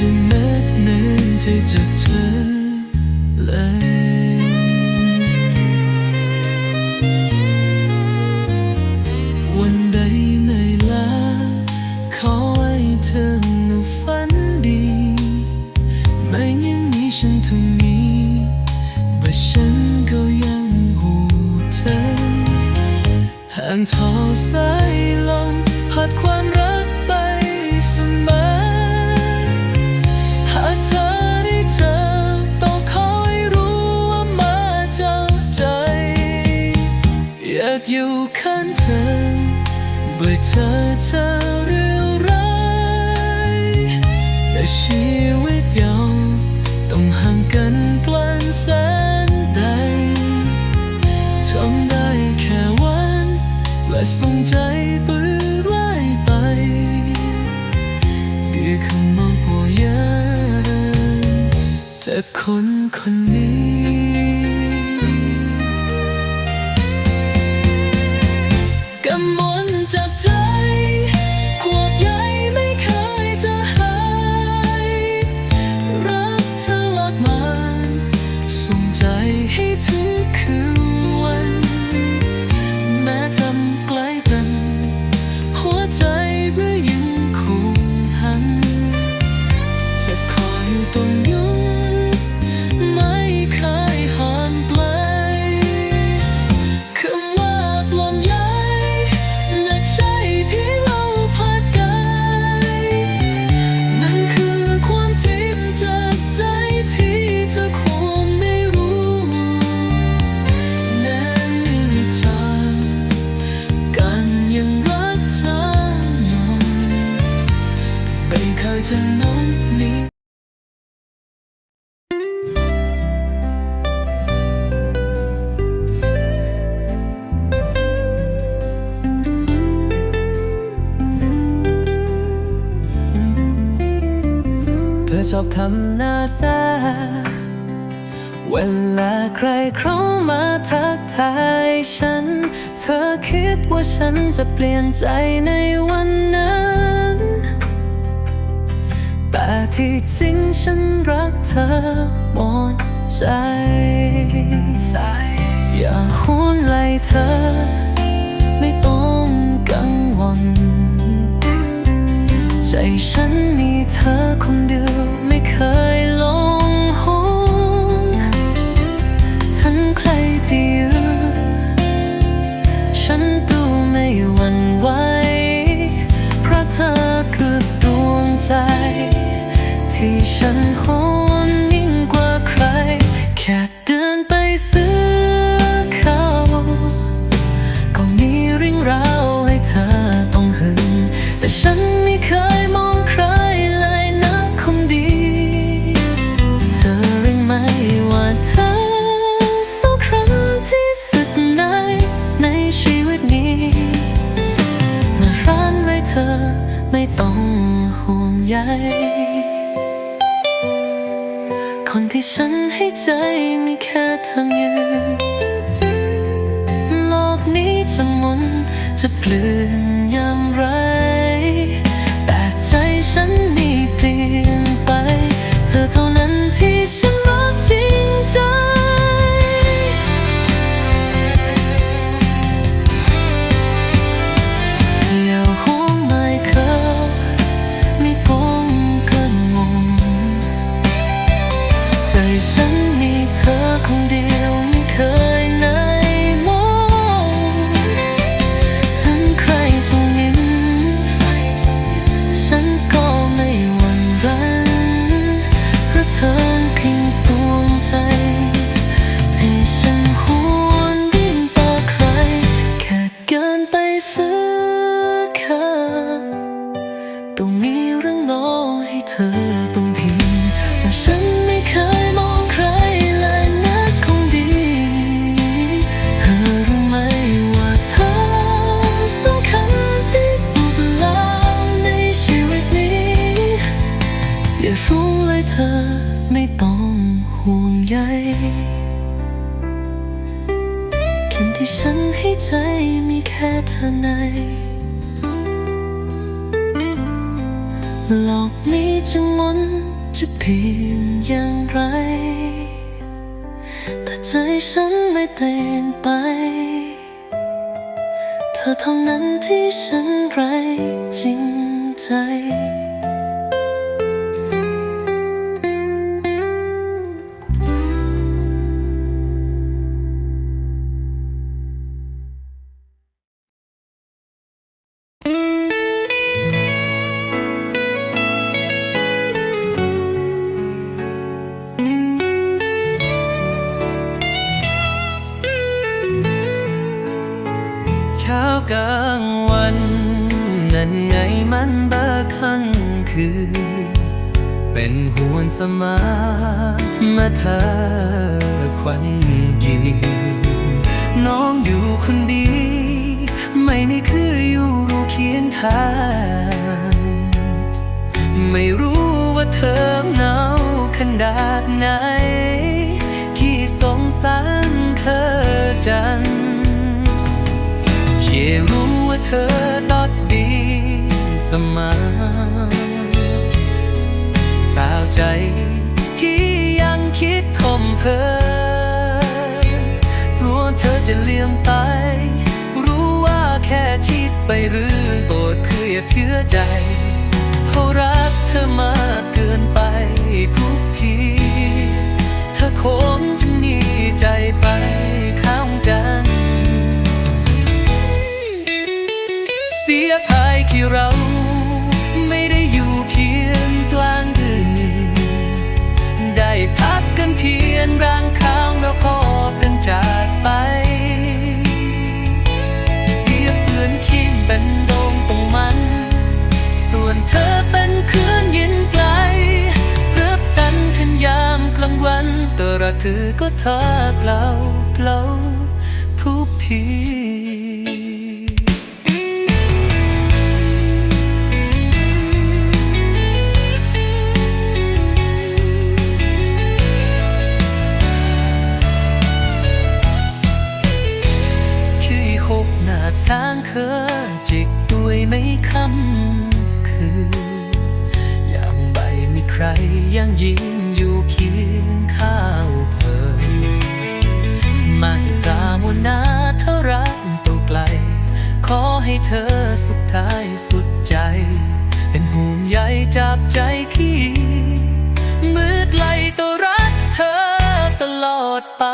จะเนิดหนึ่งที่จะเธอเลย เบื่อเธอเธอเรื่องไรแต่ชีวิตเราต้องห่างกันกลันแสนใดทำได้แค่วันและส่งใจเบื่อไล่ไปดีคำมองผู้ยันแต่คนคนนี้ เธอชอบทำหน้าซ่เวลาใครเข้ามาทักทายฉัน เธอคิดว่าฉันจะเปลี่ยนใจในวันนั้น แต่ที่จริงฉันรักเธอหมดใจ อย่าห่นไเลยเธอ ที่ฉันให้ใจมีแค่เธอยืนโลกนี้จะหมุนจะเปลี่ยน ใวนสมามาเธอควันยืนน้องอยู่คนดี ไม่นี่คืออยู่รู้เคียงทางไม่รู้ว่าเธอเหงาขนาดไหนที่สงสารเธอจังเชื่อรู้ว่าเธอตอดดีสมา ใจ ที่ยังคิดทมเพอกลัวเธอจะเลี่ยมไป รู้ว่าแค่คิดไปเรื่อโปรดคืออย่าเถือใจเขารักเธอมากเกินไปทุกที เธอคงจะหนีใจไปข้างจันเสียภายที่เรา เพียงร่างข้างเราพอกันจากไปเทียบเปือนขินเป็นโดงตรงมัน ส่วนเธอเป็นคืนยินไกลเพื่อกันขันยามกลางวันแต่ระถือก็ทาเปล่าเปล่าทุกที เคอจิกด้วยไม่คำคืออย่างใบมีใครยังยิ้มอยู่เคียงข้าวเพิ่มไม่ตามวนนาเท่ารักตัวไกล ขอให้เธอสุดท้ายสุดใจ เป็นห่วงใยจับใจขี้มืดไหลตัวรักเธอตลอดไป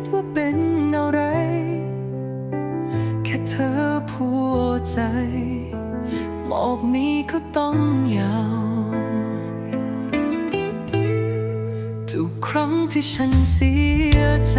ดว่าเป็นอะไร แค่เธอผู้ใจบอกนี้ก็ต้องยาว ทุกครั้งที่ฉันเสียใจ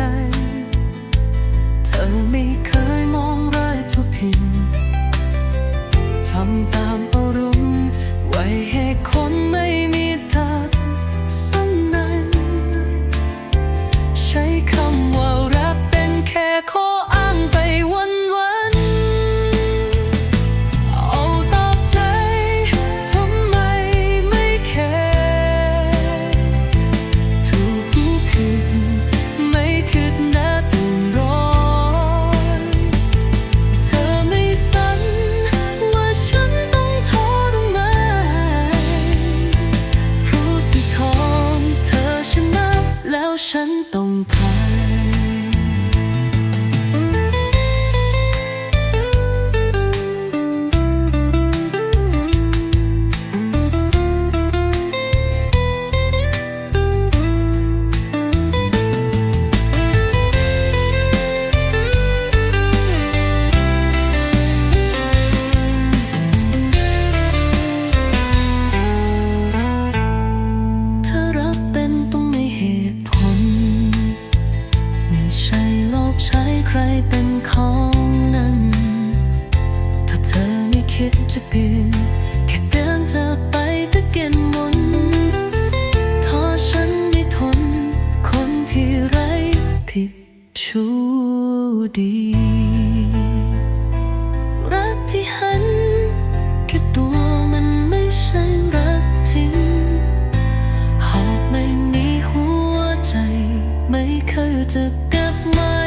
เ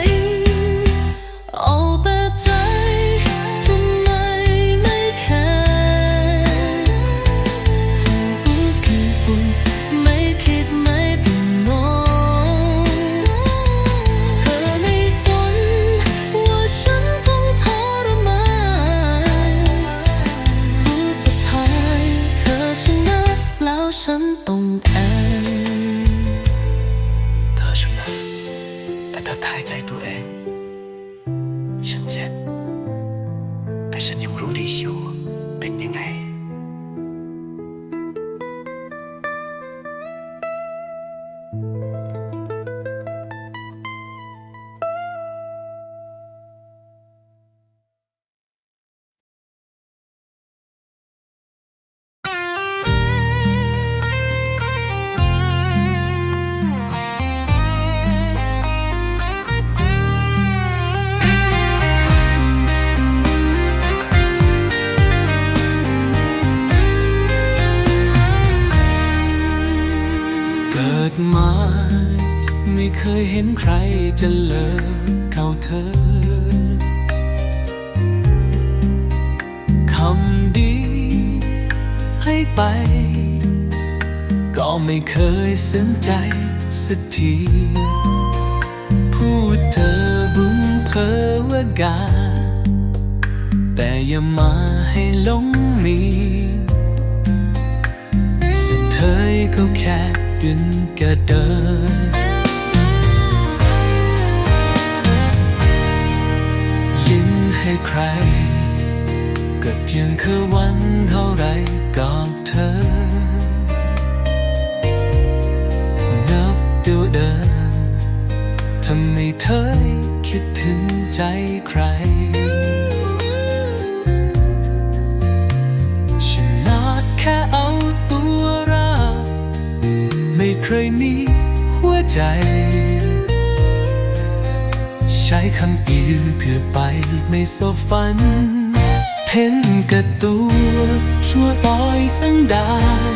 ไป ก็ไม่เคยซึ้งใจสักที พูดเธอบุ้งเพอว่ากา แต่อย่ามาให้หลงมีสุดเธยก็แค่เป็นกระเดินยิ้มให้ใครก็เพียงแค่วันเท่าไรกับเธ อ นับเดียวเดินทำไมเธอคิดถึงใจใครฉันนาดแค่เอาตัวรอดไม่เคยมีหัวใจ ใช้คำอื่นเพื่อไปไม่สบฝัน เห็นกับตัวชั่วปล่อยสังดาน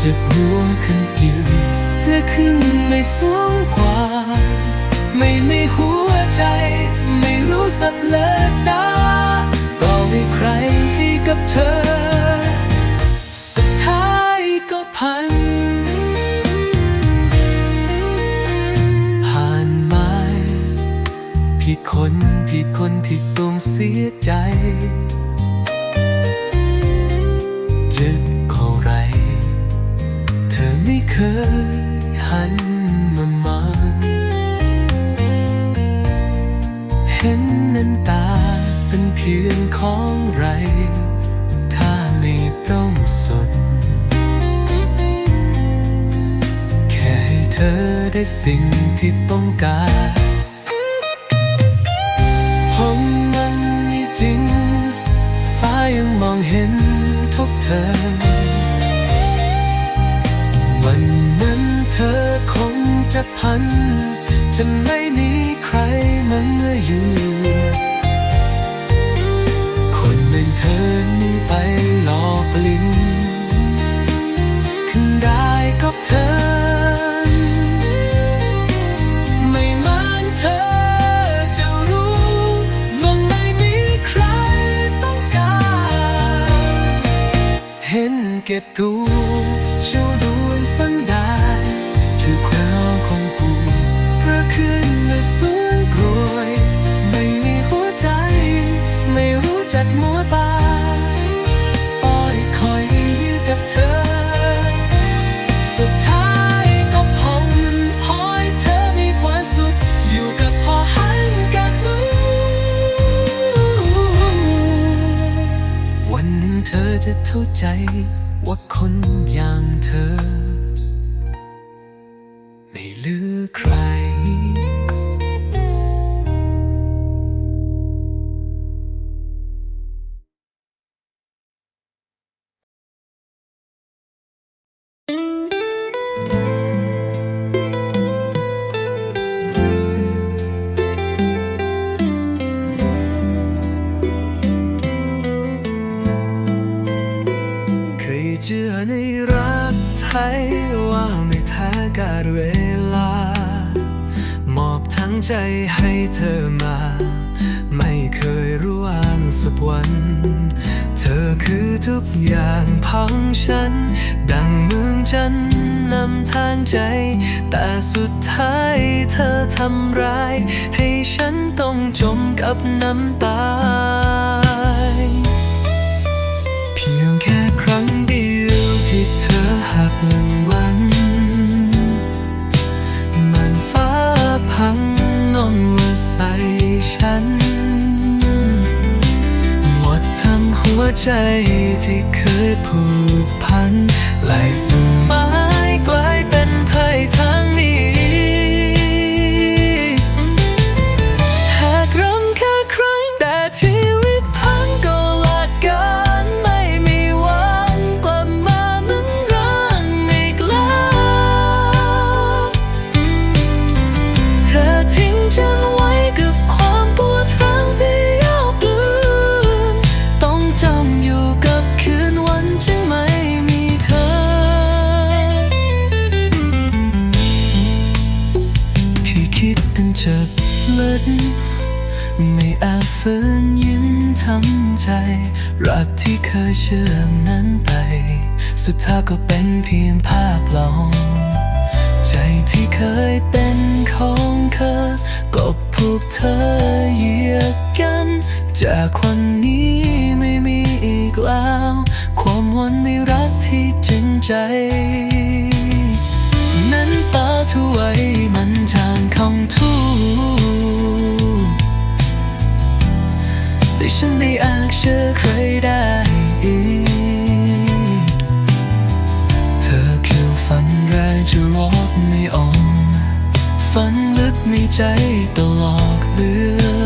จะบัวขึ้นผิวและขึ้นไม่สูงกว่า ไม่มีหัวใจ ไม่รู้สักเลิกดาต่อให้ใครให้กับเธอ สุดท้ายก็พัน ได้สิ่งที่ต้องการผมมันมีจริง ฟ้ายังมองเห็นทุกเธอ วันนั้นเธอคงจะพัน จะไม่มีใครเหมืออยู่ คนหนึ่งเธอนี่ไปหลอกลิ้นขึ้นได้กับเธอ อยยืดกับเธอสุดท้ายก็พงพอยเธอมีความสุขอยู่กับพอหันกันมือวันหนึ่งเธอจะเข้าใจ คนอย่างเธอ ใจให้เธอมา ไม่เคยรู้วางสักวัน เธอคือทุกอย่างของฉัน ดังเมืองจันนำทางใจ แต่สุดท้ายเธอทำร้าย ให้ฉันต้องจมกับน้ำตา รักที่เคยเชื่อมนั้นไป สุดท้ายก็เป็นเพียงภาพหลอกใจที่เคยเป็นของเธอก็ผูกเธอเยียดกัน จากวันนี้ไม่มีอีกแล้ว ความหวันในรักที่จริงใจ นั้นตาถวยมันจางคำทูแต่ฉันไม่อาจ ในใจตลอดเลือ